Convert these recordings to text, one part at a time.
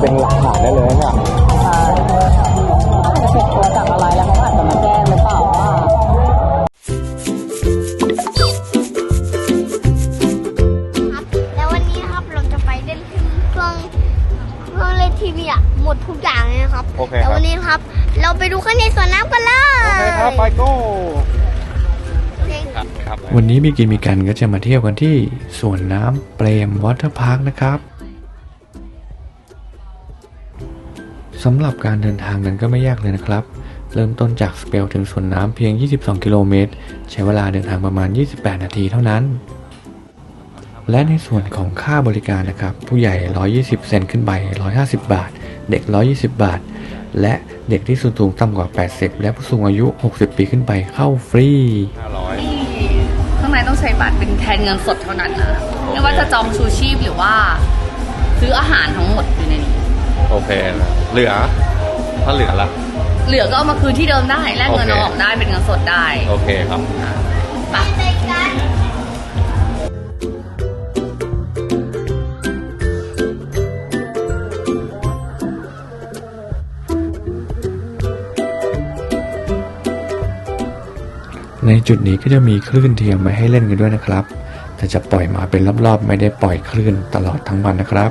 เป็นหลักฐานได้เลยนะเนี่ยใช่อาจจะผิดตัวจากอะไรแล้วเขาอาจจะมาแจ้งหรือเปล่าว่าครับแล้ววันนี้นะครับเราจะไปเล่นเครื่องเครื่องเล่นทีวีอะหมดทุกอย่างเลยนะครับโอเคแต่ครับวันนี้นะครับ เราไปดูข้างในสวนน้ำกันเลยโอเคครับไปโก้โอเคครับครับ วันนี้มีกินมีกันก็จะมาเที่ยวกันที่สวนน้ำเปรมวอเตอร์พาร์คนะครับ สำหรับการเดินทางนั้นก็ไม่ยากเลยนะครับ เริ่มต้นจากสเปลถึงสวนน้ำเพียง 22 กิโลเมตร ใช้เวลาเดินทางประมาณ 28 นาทีเท่านั้น และในส่วนของค่าบริการนะครับ ผู้ใหญ่ 120 เซนขึ้นไป 150 บาท เด็ก 120 บาท และเด็กที่สูงสูงต่ำกว่า 80 และผู้สูงอายุ 60 ปีขึ้นไปเข้าฟรีห้าร้อยข้างในต้องใช้บัตรเป็นแทนเงินสดเท่านั้นนะไม่ว่าจะจองชูชีพหรือว่า ซื้ออาหารทั้งหมดอยู่ในนี้ โอเคนะเหลือ ถ้าเหลือละ เหลือก็เอามาคืนที่เดิมได้แลกเงินโอเค เอาออกได้เป็นเงินสดได้โอเคครับ ไปไปกันในจุดนี้ก็จะมีคลื่นเทียมไว้ให้เล่นกันด้วยนะครับ แต่จะปล่อยมาเป็นรอบๆ ไม่ได้ปล่อยคลื่นตลอดทั้งวันนะครับ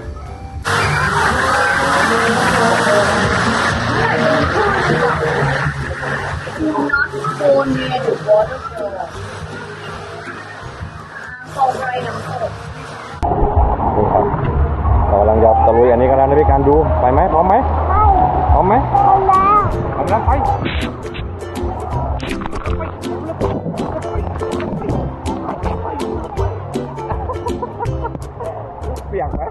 ยอันนี้กันแล้วนะพี่การดู ไปไหมพร้อมไหมพร้อมไหมไปแล้วพร้อมแล้วไปเปียกไหม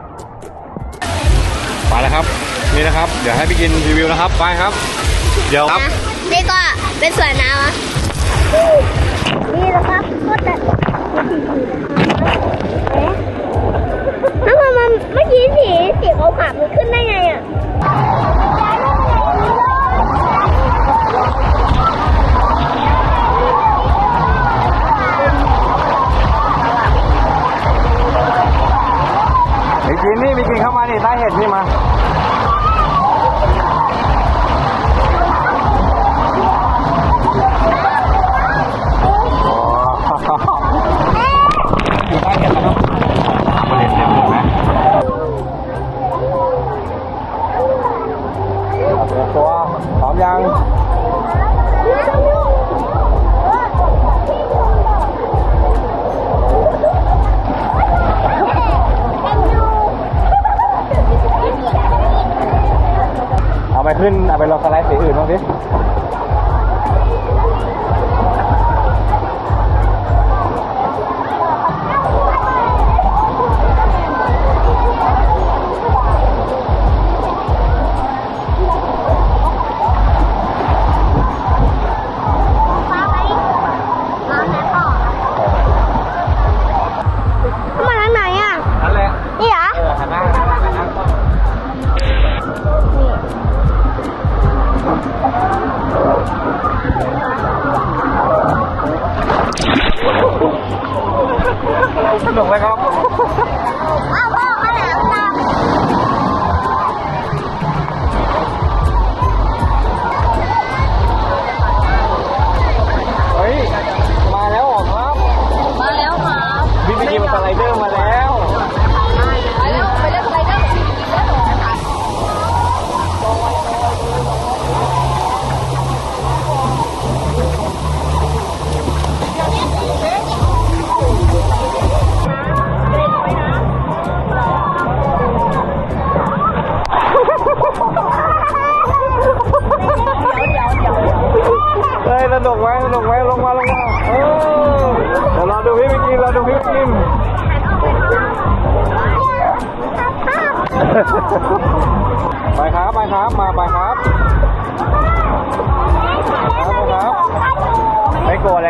ไปแล้วครับ นี่นะครับ เดี๋ยวให้พี่กินรีวิวนะครับ ไปครับ เดี๋ยวครับ นี่ก็เป็นสวนน้ำอะนี่นะครับก็แต่แล้วมัน เมื่อกี้สีสีขาวๆมันขึ้นได้ไงอะ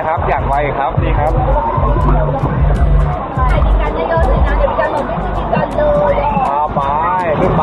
ครับ อยากไปครับนี่ครับกันเยอะๆเลยนะเดี๋ยวกันบอกไม่มีกันเลยเอาไปขึ้นไป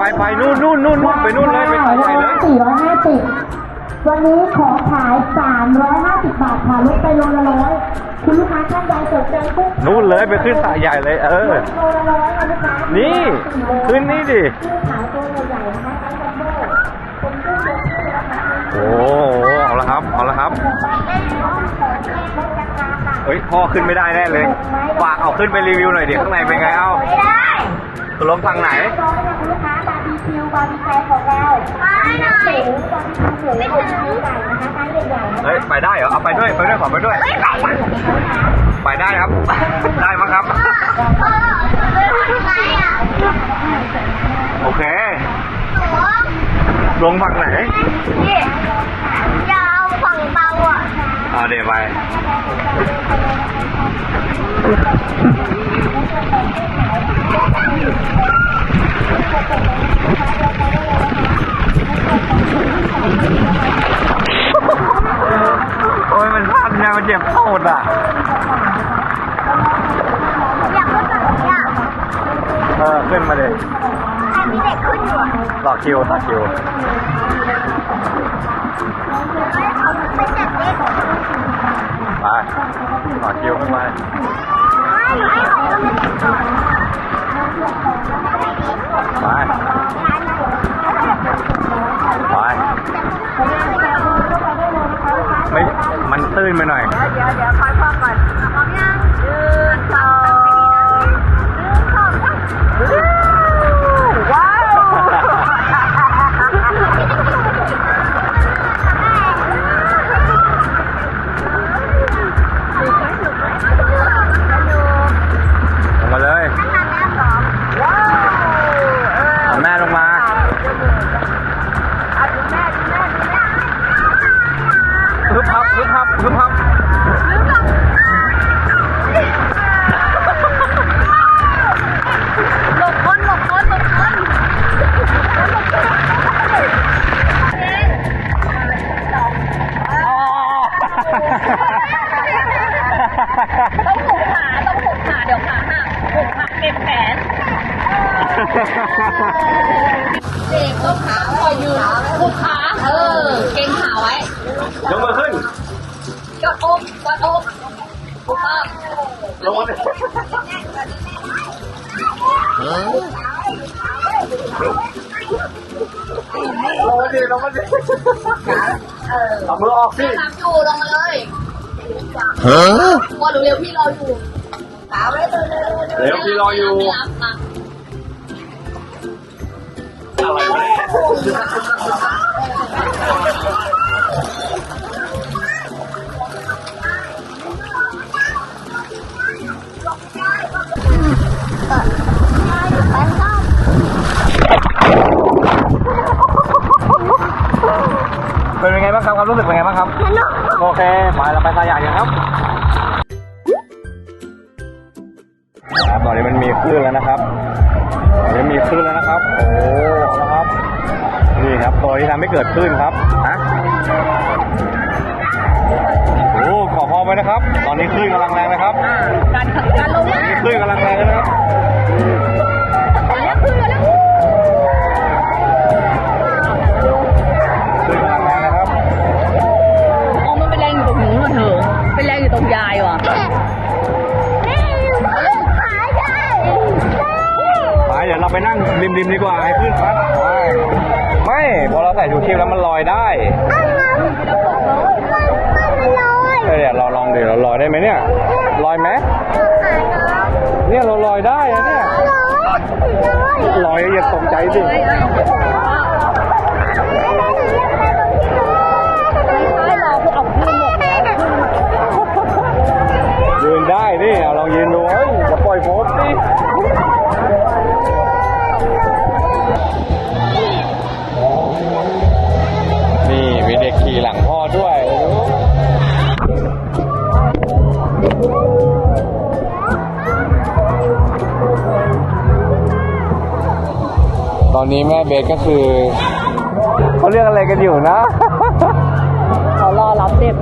ไปไปไปนู่นนู่นนู่นนู่นไปนู่นเลยไปถ่ายใหญ่เลยสี่ร้อยห้าสิบวันนี้ขอขายสามร้อยห้าสิบบาทค่ะลดไปโลละร้อยคุณลูกค้าท่านใดสนใจปุ๊บนู่นเลยไปขึ้นสระใหญ่เลย เออ โลละร้อยค่ะลูกค้านี่ ขึ้นนี่ดิขายตัวใหญ่ๆนะคะไซส์จัมโบ้เป็นตู้เล็กๆนะคะโอ้โหเอาละครับเอาละครับเฮ้ยพ่อขึ้นไม่ได้แน่เลยฝากเอาขึ้นไปรีวิวหน่อยดิข้างในเป็นไงเอ้าไม่ได้ตกลงทางไหน ร้อยนะคุณลูกค้าบาร์บี ควบาร์บีแฟร์ของเราไปหน่อยหมูบาร์บีคิวหมูไม่ถึงใหญ่นะคะไซส์ใหญ่ๆนะคะเฮ้ยไปได้เหรอเอาไปด้วยไปด้วยขอไปด้วย ไปได้ครับ ได้มั้งครับพ่อเป็นไรอะโอเคลงฝั่งไหน เอาเดี๋ยวไปโอ้ยมันพันเนี่ยมันเจ็บโคตรอะ ต่อคิวต่อคิวไม่เขาไม่จัดเด็กไปต่อคิวมาไม่หนูให้เขาขึ้นมาเด็กก่อนไปไปไม่มันตื้นไปหน่อย เดี๋ยวเดี๋ยวคอยพ่อก่อนพร้อมยังหนึ่งสอง เด็กก็ขาคอยยืนผูกขาเออ เก่งขาไว้ยกมือขึ้นกดอกกดอกถูกต้องลงมาดิลงมาดิลงมาดิเอามือออกสิน้ำอยู่ลงมาเลยพอเร็วพี่รออยู่เลยเดี๋ยวพี่รออยู่ อะไรวะเนี่ยไปเข้าเป็นยังไงบ้างครับความรู้สึกเป็นไงบ้างครับสนุกโอเคไปเราไปสายใหญ่กันครับครับตอนนี้มันมีคลื่นแล้วนะครับตอนนี้มีคลื่นแล้วนะครับ โอ้โหเอาละครับ นี่ครับตัวที่ทำให้เกิดคลื่นครับฮะโอ้ขอพอไปนะครับ ตอนนี้คลื่นกำลังแรงนะครับการการลงมาคลื่นกำลังแรงนะครับแล้วขึ้นมาแล้วคลื่นกำลังแรงนะครับอ๋อมันเป็นแรงอยู่ตรงนู้นว่ะเธอเป็นแรงอยู่ตรงยายว่ะแม่หนูขายได้ไปเดี๋ยวเราไปนั่งริมๆดีกว่าีบแล้วมันลอยได้เออเดี๋ยวลองดี๋เราลอยได้ไหมเนี่ย ลอยไหมเนี่ยเราลอยได้นะเนี่ย ลอยอย่าตกใจสิยืนได้ดิเอาลองยืนดูเฮ้ยยปล่อยโพสดิ อนนี้แม่เบสก็คือเขาเรียกอะไรกันอยู่นะ เขารอรับเด็ก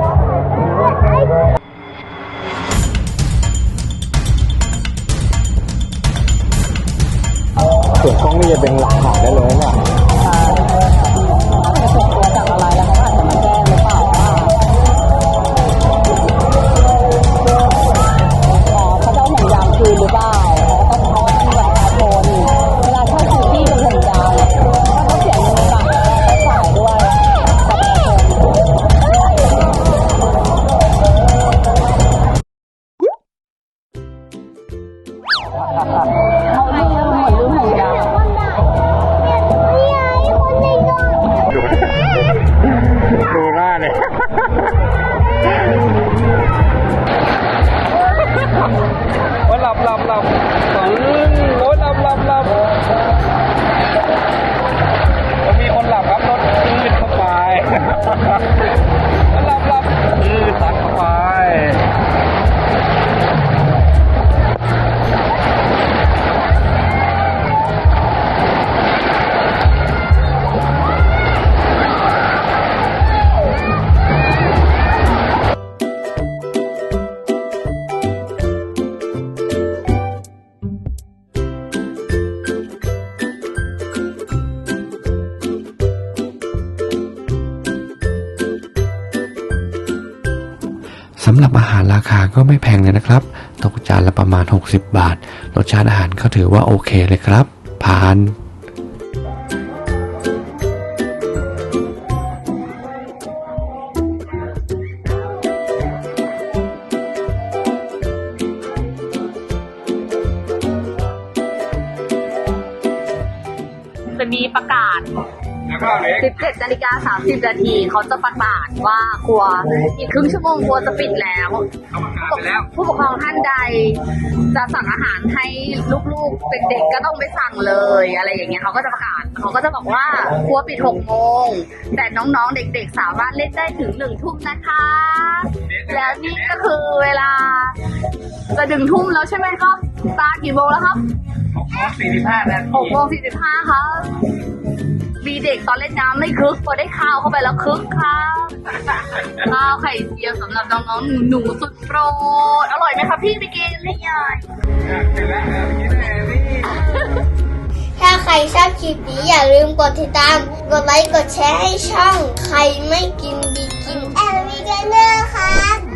เสียงกล้องนี่จะเป็นหลักฐานได้เลยเนี่ยจะ ตกจานละประมาณ 60 บาท รสชาติอาหารก็ถือว่าโอเคเลยครับ ผ่าน นาฬิกา30นาทีเขาจะประกาศว่าครัวอีกครึ่งชั่วโมงครัวจะปิดแล้ว เขาประกาศไปแล้ว ผู้ปกครองท่านใด จะสั่งอาหารให้ลูกๆเด็กๆก็ต้องไปสั่งเลย อะไรอย่างเงี้ยเขาก็จะประกาศเขาก็จะบอกว่าครัวปิด6โมงแต่น้องๆเด็กๆสามารถเล่นได้ถึงหนึ่งทุ่มนะคะ แล้วนี่ก็คือเวลา จะดึงทุ่มแล้วใช่ไหมครับตากี่โมงแล้วครับหกโมงสี่สิบห้านาหทีกโมงสี่สิบห้าครับ มีเด็กตอนเล่นน้ำไม่คึกพอได้ข้าวเข้าไปแล้วคึกครับข้าวไข่เจียวสำหรับน้องๆหนูๆสุดโปรดอร่อยไหมครับพี่ไปกินนี่ยายเสร็จแล้วเออเมื่อกี้เนี่ยนี่ถ้าใครชอบคลิปนี้อย่าลืมกดติดตาม กดไลค์ กดแชร์ให้ช่อง ใครไม่กินดีกินแอลวีกันเนอร์ครับ